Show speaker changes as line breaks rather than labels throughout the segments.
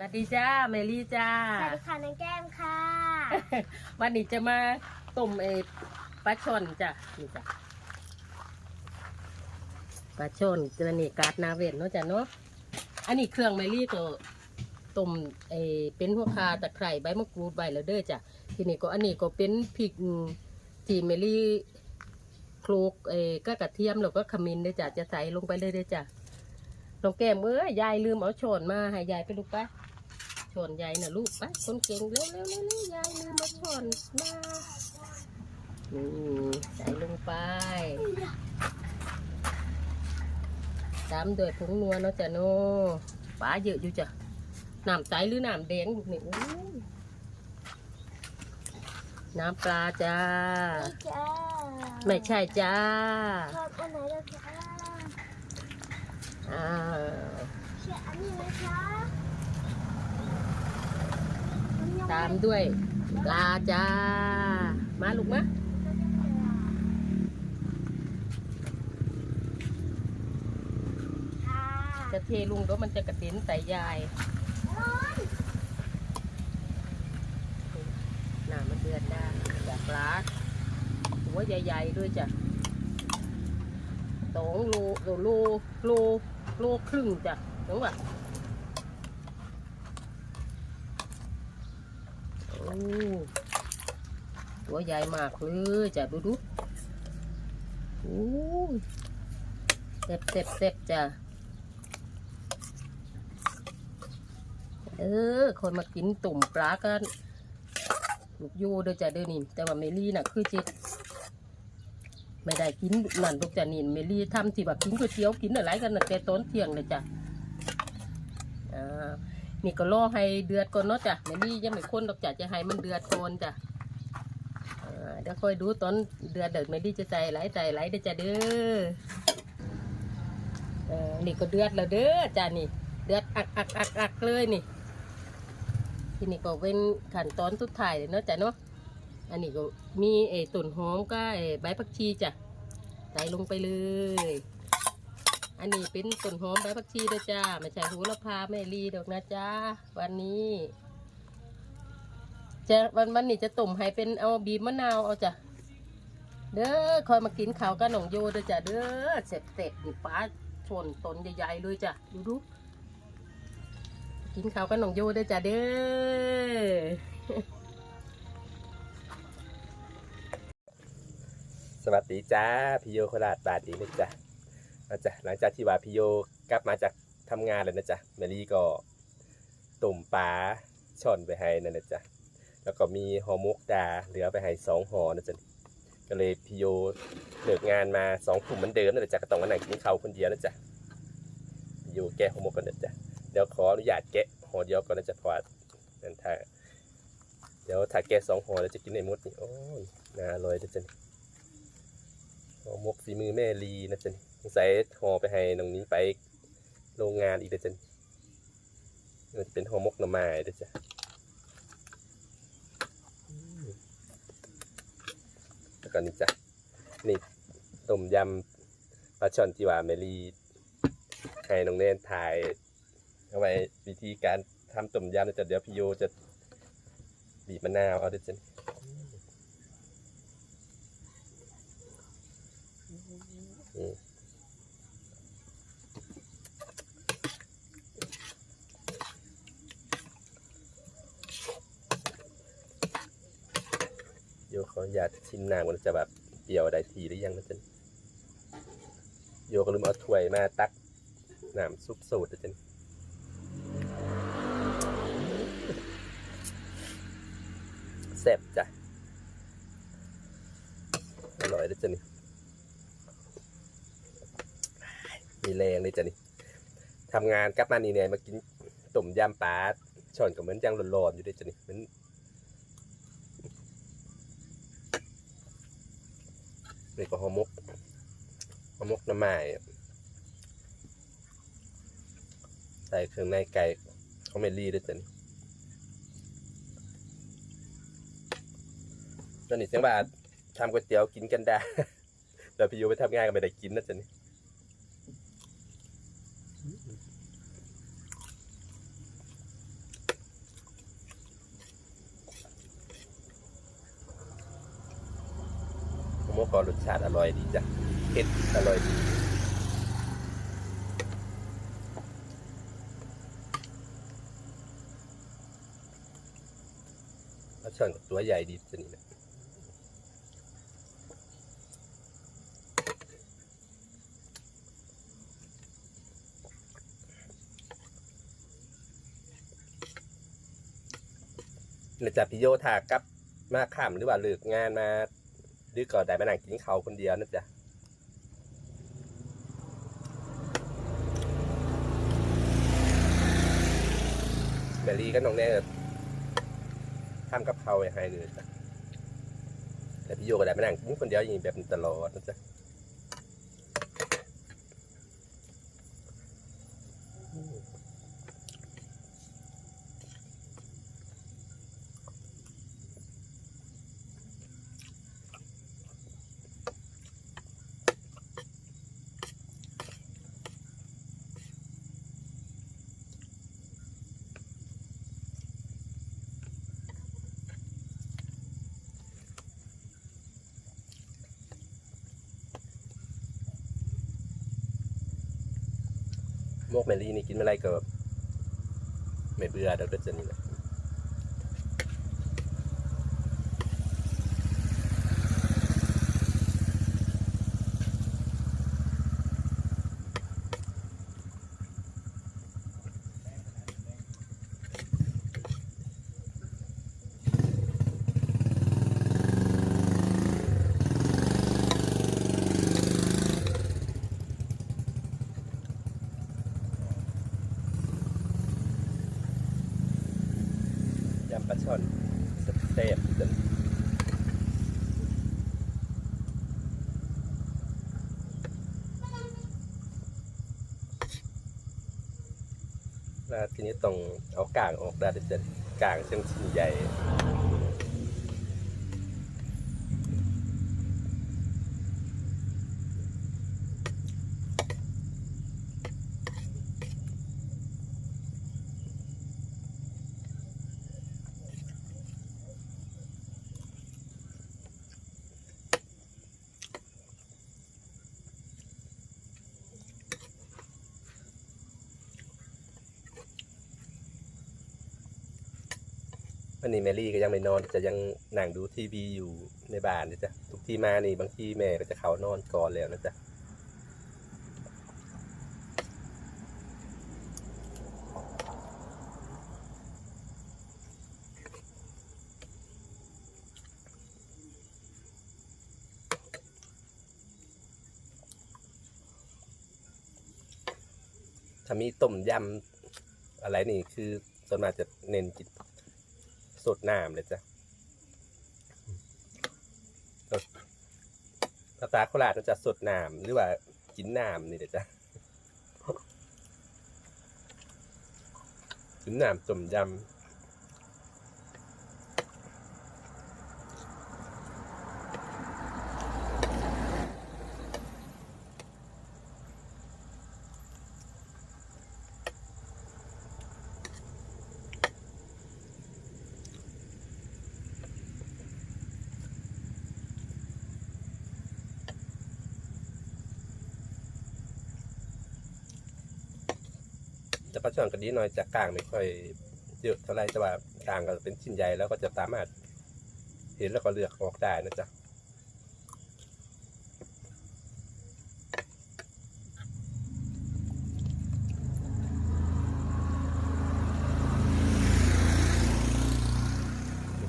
สวัสดีจ้าเมลี่จ้า
สวัสดีค่ะน้องแก้มค่ะ
วันนี้จะมาต้มเออปลาช่อนจ้ะนี่จ้ะปลาช่อนเจอนี่การ์ดนาเวนเนาะจ้ะเนาะอันนี้เครื่องเมลี่ก็ต้มเออเป็นหัวคาตะไคร้ใบมะกรูดใบแล้วเด้อจ้ะทีนี้ก็อันนี้ก็เป็นพริกที่เมลี่โคลกเออก็กระเทียมแล้วก็ขมิ้นเด้อจ้ะจะใส่ลงไปเลยเด้อจ้ะน้องแก้มเอ้ยยายลืมเอาช้อนมาให้ยายไปลูกไป ช้อนใหญ่นะลูกไปคนเก่งเร็วเร็วเร็วเร็วยายลืมมาช้อนมานี่ใส่ลงไปตามด้วยผงนัวเนาะจ้ะโน่ปลาเยอะอยู่จ้ะน้ำใสหรือน้ำแดงลูกนี่อู้ยน้ำปลาจ้า
นี่จ้า
ไม่ใช่จ้า
ชอบอันไหนล่ะจ้า
อ่า
เชื่ออันนี้ไหมคะ
ตามด้วยปลาจ้า มาลูกมะ
ค่ะ
จะเทลุงเดี๋ยวมันจะกระเด็นใส่ยายหนามันเดือนได้จากปลาหัวใหญ่ๆด้วยจ้ะสองโลโลโลโลโลครึ่งจ้ะถึงป่ะโอ้ ตัวใหญ่มากเลยจ้ะดูดูโอ้เซ็บเซ็บเซ็บจ้ะเออ คนมากินตุ่มปลากันลูกยูเด้อจ้ะเด้อนี่แต่ว่าเมลี่น่ะคือจิตไม่ได้กินนั่นลูกจ้ะนี่เมลี่ทำที่แบบกินก๋วยเตี๋ยวกินอะไรกันน่ะแต่ต้นเที่ยงเลยจ้ะอ่า นี่ก็รอให้เดือดก่อนเนาะจ้ะเมลี่ยังไม่คนดอกจ้ะจะให้มันเดือดก่อนจ้ะเดี๋ยวคอยดูตอนเดือดเดือดเมลี่จะใส่ไหลใส่ไหลเด้อจ้ะเด้อเออนี่ก็เดือดแล้วเด้อจ้ะนี่ เดือดอักอักอักอักเลยนี่ ทีนี้ก็เป็นขั้นตอนสุดท้ายเลยเนาะจ้ะเนาะอันนี้ก็มีเออต้นหอมก็เออใบผักชีจ้ะใส่ลงไปเลย อันนี้เป็นต้นหอมใบผักชีด้วยจ้าไม่ใช่โหูระพาแม่ลีดอกนะจ้าวันนี้จะวันวันนี้จะต้มให้เป็นเอาบีบมะนาวเอาจ้ะเด้อคอยมากินข้าวกับหนองโยเด้อจ้ะเด้อเสร็จเสร็จนี่ป้าชนต้นใหญ่ๆเลยจ้ะดูดูกินข้าวกับหนองโยเด้อจ้ะเด้อ
สวัสดีจ้าพี่โยโคราชบาดอีกนะจ๊ะ นะจ๊ะหลังจากที่ว่าพี่โยกลับมาจากทำงานแล้วนะจ๊ะแมรี่ก็ตุ่มปลาช่อนไปให้นั่นนะจ๊ะแล้วก็มีห่อมกดาเหลือไปให้สองห่อนะจ๊ะก็เลยพี่โยเลิกงานมาสองกลุ่มเหมือนเดิมนั่นแหละจ๊ะก็ต้องมานั่งกินข้าวคนเดียวนะจ๊ะพี่โยแกะห่อมกกันนะจ๊ะเดี๋ยวขออนุญาตแกะห่อเดียวก่อนนะจ๊ะเพราะนั่นถ้าเดี๋ยวถ้าแกะสองห่อแล้วจะกินในมดนี่โอ้ยน่าอร่อยนะจ๊ะห่อมกฝีมือแม่ลีนะจ๊ะ งสัยห่อไปให้น้องนี้ไปโรงงานอีกนะจ๊ะมันจะเป็นห่อมกหน่อไม้นะจ๊ะอืมแล้วก็นี่จ้ะนี่ต้มยำปลาช่อนที่ว่าแม่ลีให้น้องเนนถ่ายเอาไว้วิธีการทำต้มยำจะเดี๋ยวพี่โยจะบีบมะนาวเอาเด้วยจ้ะอืม ออนุญาตชิมน้ำก่อนจะแบบเปรี้ยวได้ทีหรือยังนะจ๊ะโยก็ลืมเอาถ้วยมาตักน้ำซุปสูตรนะจ๊ะแซ่บจ้ะอร่อยนะจ๊ะนี่มีแรงเลยจ้ะนี่ทำงานกลับมานี่เนี่ยมากินต้มยำปลาช่อนก็เหมือนยังร้อนๆอยู่ด้วยจ้ะนี่มัน นี่ก็ห่อมกห่อมกน้ำไม้ใส่เครื่องในไก่เขาไม่รีด้วยจ้ะนี่ตอนนี้เสียงบาททำก๋วยเตี๋ยวกินกันได้แต่พี่ยูไปทำงานก็ไม่ได้กินนะจ๊ะนี่ ก็รสชาติอร่อยดีจ้ะเผ็ดอร่อยดีปลาช่อนกับตัวใหญ่ดีจะนี่นะเนี่ยจากพี่โยทากับมาข้ามหรือว่าเลิกงานมา ดื้อก็ได้มานั่งกินเขาคนเดียวนะจ๊ะแมรี่ก็น้องแน่ทำกับเขาวไว้ให้เลยจ้ะแต่พี่โยก็ได้มานั่งกินคนเดียวอย่างนี้แบบตลอดนะจ๊ะ พวกเมลี่นี่กินอะไรก็แบบไม่เบื่อเดี๋ยวก็จะนี่แหละยำปลาช่อนเซฟๆจ้ะ แล้วทีนี้ต้องเอากางออกได้จะกางเส้นชิ้นใหญ่ วันนี้แมรี่ก็ยังไม่นอนจะยังนั่งดูทีวีอยู่ในบ้านนะจ๊ะทุกที่มานี่บางที่แม่ก็จะเข้านอนก่อนแล้วนะจ๊ะถ้ามีต้มยำอะไรนี่คือส่วนมากจะเน้นกิน สดน้ำเลยจ้ะภาษาโคราชจะสดน้ำหรือว่ากินน้ำนี่เดี๋ยวจ้ะกินน้ำจมยำ จะปลาช่อนก็ดีหน่อยจากกลางไม่ค่อยเยอะเท่าไรแต่ว่ากลางก็เป็นชิ้นใหญ่แล้วก็จะสามารถเห็นแล้วก็เลือกออกได้นะจ๊ะ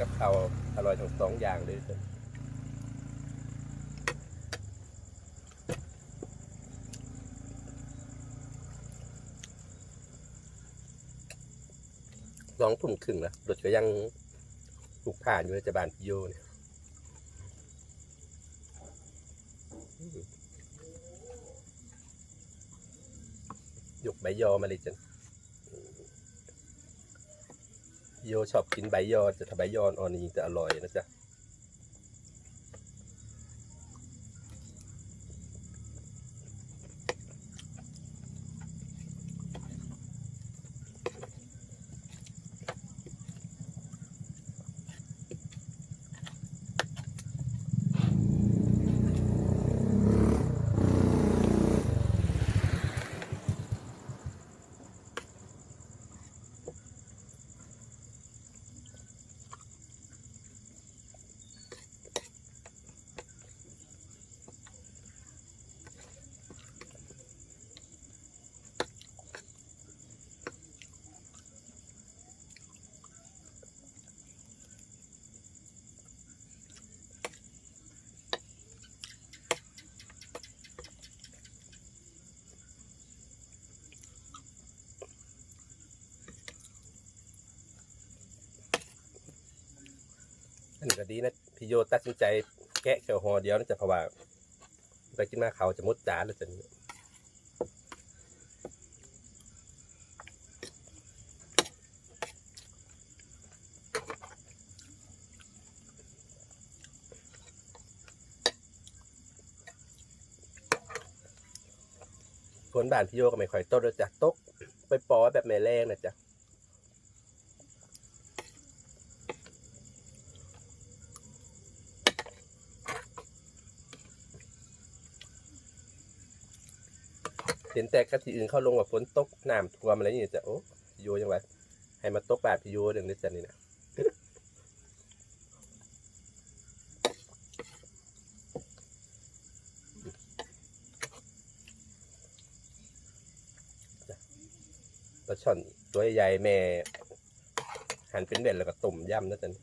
กับเขาวอร่อยทั้งสองอย่างเลย สองทุ่มครึ่งแล้วรถก็ยังถูกผ่านอยู่ในจะบานพิโยเนี่ยยกใบยอมาเลยจันโยชอบกินใบยอจะถ้าใบยออ่อนนี่จะอร่อยนะจ๊ะ อันนี้ก็ดีนะพี่โยตัดสินใจแกะเขียวหอเดียวนะจ๊ะเพราะว่าไปกินมาเขาจะมดจานแล้วจะนี่คนบ้านพี่โยก็ไม่ค่อยตกแล้วจ้ะตกไปปอแบบไม่แรงนะจ๊ะ เห็นแต่กะทิอื่นเข้าลงกับฝนตกน้ำท่วมอะไรอย่างเงี้ยจะโอ้พี่โยยังไงให้มาตกแบบโยเรื่องนี้จะนี่นะจ้ะปลาช่อนตัวใหญ่แม่หั่นเป็นเบ็ดแล้วก็ต้มย่ำนะจ๊ะนี่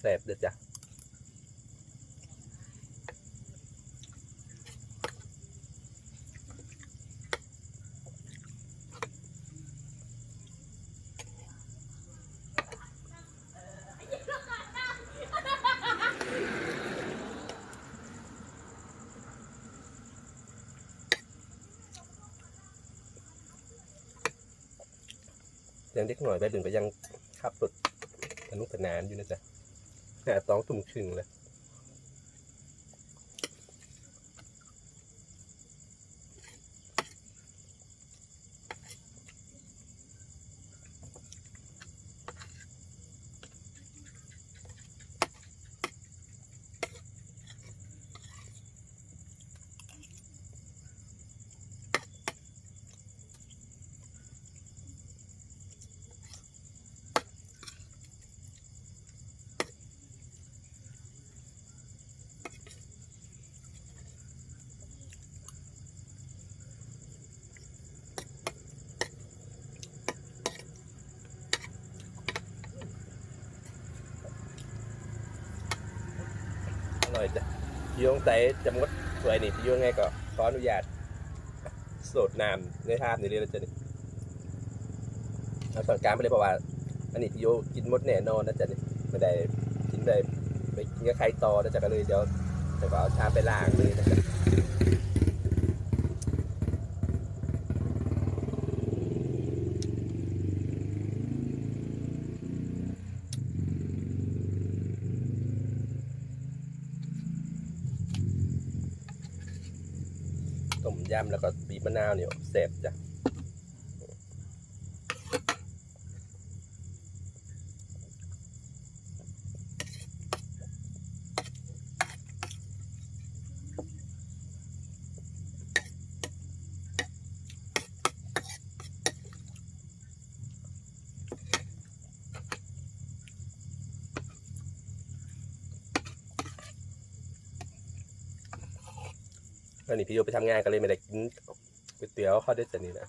แซ่บเด้อจ้ะ ยังเล็กหน่อยไปดึงก็ยังขับรถสนุกสนานอยู่นะจ๊ะหาต้องตุ่มชึงเลย อยจะพี่โยงใส่จะมดสวยนี่พี่โยงไงก็ขออนุญาตสดน้ำในภาพนี้เลยนะจ๊ะนี่เอาส่วนการไปเลยเพราะว่าอันนี้พี่โยกินมดแน่นอนนะจ๊ะนี่ไม่ได้กินได้ไปกินกับใครต่อนะจ๊ะก็เลยเดี๋ยวเดี๋ยวก็เอาชาไปล้างเลยนะจ๊ะ ยำแล้วก็บีบมะนาวเนี่ยแซ่บจ้ะ ตอนนี้พี่โยไปทำงานก็เลยไม่ได้กินก๋วยเตี๋ยวเขาได้แต่นี่นะ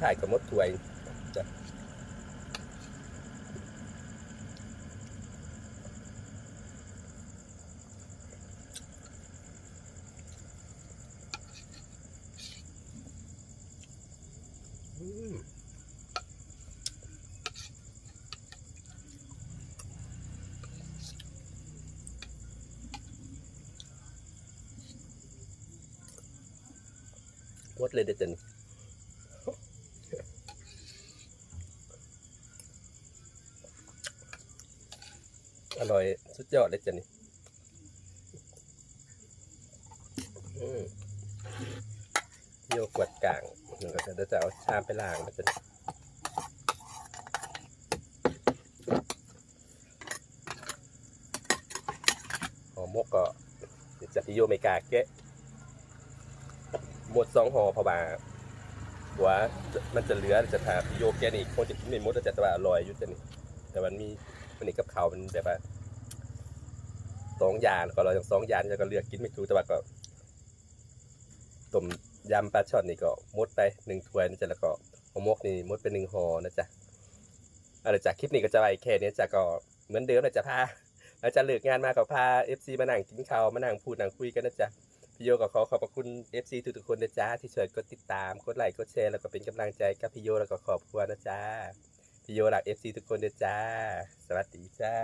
ถ่ายกับมดถวยจ้ะอืมมดเลยเด็ดจัน สุดยอดเลยจ้ะนี่โยกวดกลางเดี๋ยวจะเอาชามไปล้างนะจ๊ะหอมมกก็จะพิโยเมกาแกะหมดสองห่อพอบาหัวมันจะเหลือจะทาพิโยแกนี่คงจะกินไม่หมดแล้จะตว่าอร่อยยุ่จ้ะนี่แต่มันมีมันนี่กับเขามันแบบว่า สองอย่างก็เราอย่างสองอย่างแล้วก็เลือกกินไม่ถูกแต่ว่าก็ต้มยำปลาช่อนนี่ก็มดไปหนึ่งถ้วยนะจ๊ะแล้วก็หอมกนี่มดไปหนึ่งห่อนะจ๊ะอะไรจากคลิปนี้ก็จะไปแค่นี้จ้ะก็เหมือนเดิมนะจ๊ะพาแล้วจะเลิกงานมากับพา FC มานั่งกินข้าวมานั่งพูดนั่งคุยกันนะจ๊ะพี่โยก็ขอขอบพระคุณ FC ทุกๆคนนะจ๊ะที่ช่วยกดติดตามกดไลค์กดแชร์แล้วก็เป็นกำลังใจกับพี่โยแล้วก็ขอบคุณนะจ๊ะพี่โยรัก FC ทุกคนนะจ๊ะสวัสดีจ้า